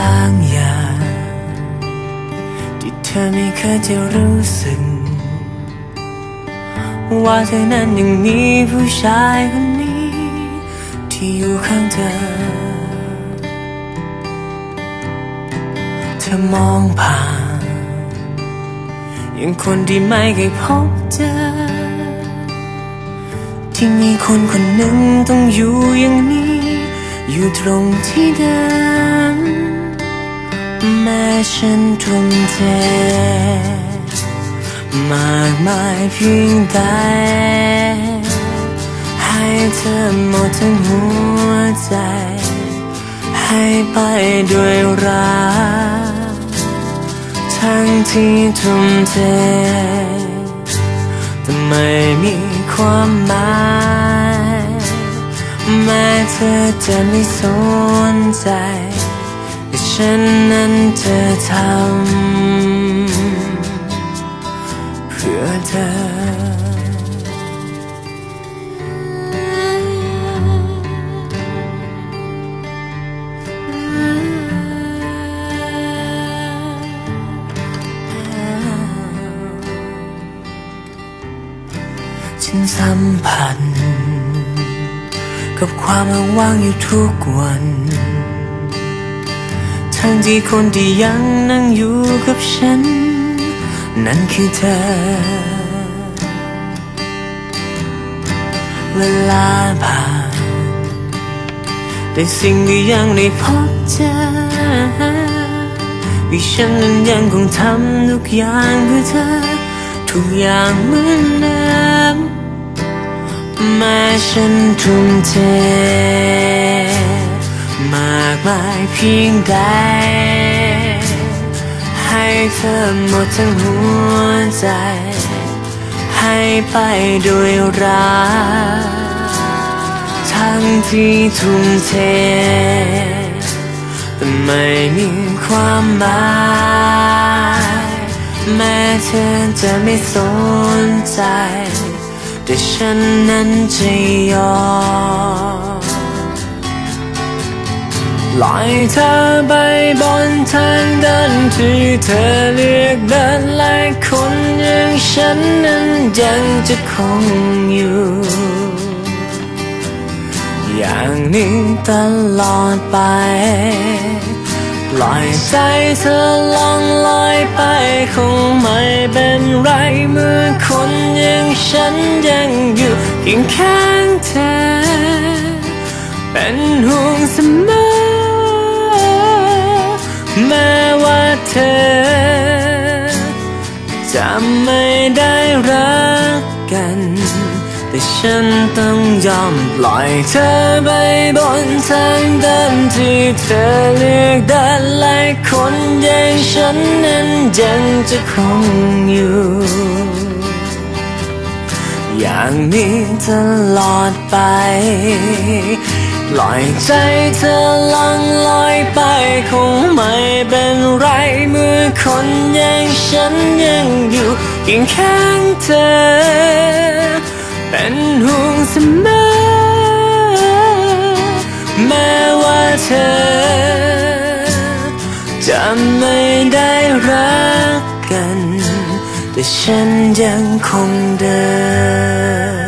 บางอย่าง ที่เธอไม่เคยจะรู้สึก ว่าเธอนั้นยังมีผู้ชายคนนี้ ที่อยู่ข้างเธอ เธอมองผ่านยังคนที่ไม่เคยพบเจอ ที่มีคนคนหนึ่งต้องอยู่อย่างนี้ อยู่ตรงที่เดิมแม้ฉันทุ่มเทมากมายเพียงใดให้เธอหมดทั้งหัวใจ ให้ไปด้วยรักทั้งที่ทุ่มเทแต่ไม่มีความหมาย แม้เธอจะไม่สนใจแต่ฉันนั้นจะทำเพื่อเธอฉันสัมผัส กับความว่างอยู่ทุกวัน ทั้งที่คนที่ยังนั่งอยู่กับฉัน นั่นคือเธอ เวลาผ่านแต่สิ่งที่ยังได้พบเจอที่ฉันนั้นยังคงทำทุกอย่างเพื่อเธอ ทุกอย่างเหมือนเดิม ม้ฉันทุ่มเท มากมายเพียงใด ให้เธอหมดทั้งหัวใจ ให้ไปด้วยรักทั้งที่ทุ่มเท แต่ไม่มีความหมายแม้เธอจะไม่สนใจ แต่ฉันนั้นจะยอมล่อยเธอไปบนทางเดินที่เธอเลือกเดินและคนอย่างฉันนั้นยังจะคงอยู่ อย่างนี้ตลอดไปปล่อยใจเธอลองลอยไปคงไม่เป็นไรเมื่อคน ฉันยังอยู่เคียงข้างเธอ เป็นห่วงเสมอแม้ว่าเธอ จะไม่ได้รักกัน แต่ฉันต้องยอมปล่อยเธอไปบนทางเดินที่เธอเลือกเดินและคนอย่างฉันนั้นยังจะคงอยู่ อย่างนี้ตลอดไป ปล่อยใจเธอล่องลอยไป คงไม่เป็นไรเมื่อคนอย่างฉันยังอยู่เคียงข้างเธอ เป็นห่วงเสมอแม้ว่าเธอ กกันแต่